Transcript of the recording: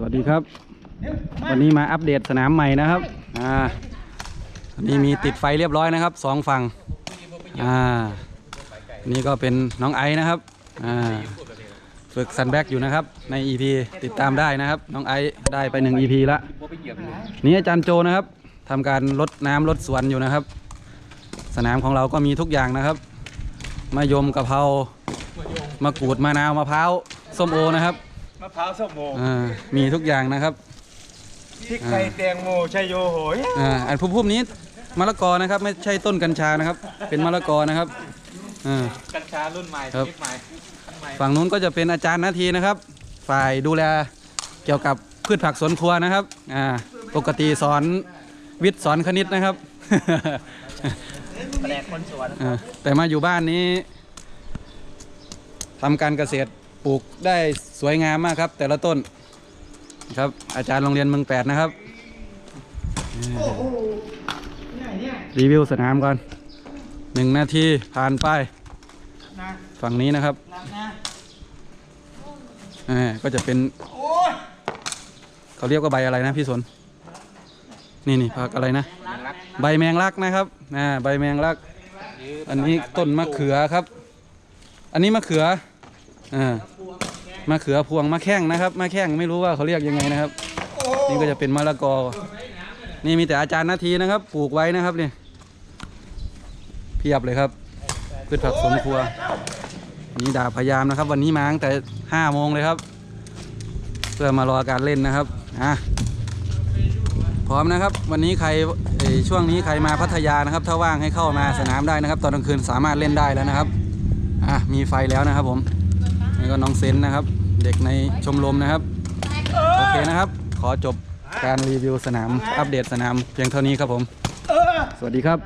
สวัสดีครับ วันนี้มาอัปเดตสนามใหม่นะครับอ่าอันนี้มีติดไฟเรียบร้อยนะครับสองฝั่งอ่านี่ก็เป็นน้องไอซ์นะครับอ่าฝึกซันแบ็กอยู่นะครับใน EP ติดตามได้นะครับ น้องไอซ์ได้ไปหนึ่ง EP ละนี่อาจารย์โจนะครับทำการลดน้ำลดสวนอยู่นะครับ สนามของเราก็มีทุกอย่างนะครับมะยมกะเพรามะกรูดมะนาวมะพร้าวส้มโอนะครับ มะพร้าวส้มโมอ่ามีทุกอย่างนะครับ พริกไทยแตงโมชัยโยโหยอ่าอันพุ่มๆนี้มะละกอนะครับ ไม่ใช่ต้นกัญชานะครับ เป็นมะละกอนะครับอ่า กัญชารุ่นใหม่ครับชนิดใหม่ขั้นใหม่ฝั่งนู้นก็จะเป็นอาจารย์นาทีนะครับ ฝ่ายดูแลเกี่ยวกับพืชผักสวนครัวนะครับอ่าปกติสอนวิทย์สอนคณิตนะครับแผนกคนสวนอ่าแต่มาอยู่บ้านนี้ทำการเกษตรป ลูกได้สวยงามมากครับ แต่ละต้นครับอาจารย์โรงเรียนเมืองแปดนะครับรีวิวสนามก่อนหนึ่งนาทีผ่านไปนะฝั่งนี้นะครับนะนะอ่าก็จะเป็นโอ้ยเขาเรียกว่าใบอะไรนะพี่สนนี่นี่ผักอะไรนะรักใบแมงลักนะครับอ่าใบแมงลัก อันนี้ต้นมะเขือครับ อันนี้มะเขืออ่า มะเขือพวงมะแข้งนะครับมะแข้งไม่รู้ว่าเขาเรียกยังไงนะครับ นี่ก็จะเป็นมะละกอ นี่มีแต่อาจารย์นาทีนะครับ ปลูกไว้นะครับนี่เพียบเลยครับพืชผักสวนครัวนนี้ดาพยายามนะครับ วันนี้มาตั้งแต่ห้าโมงเลยครับ เพื่อมารอการเล่นนะครับอะพร้อมนะครับ วันนี้ใครช่วงนี้ใครมาพัทยานะครับ ถ้าว่างให้เข้ามาสนามได้นะครับ ตอนกลางคืนสามารถเล่นได้แล้วนะครับอะมีไฟแล้วนะครับผม นี่ก็น้องเซนนะครับ เด็กในชมรมนะครับ โอเคนะครับ ขอจบการรีวิวสนาม อัปเดตสนามเพียงเท่านี้ครับผม สวัสดีครับ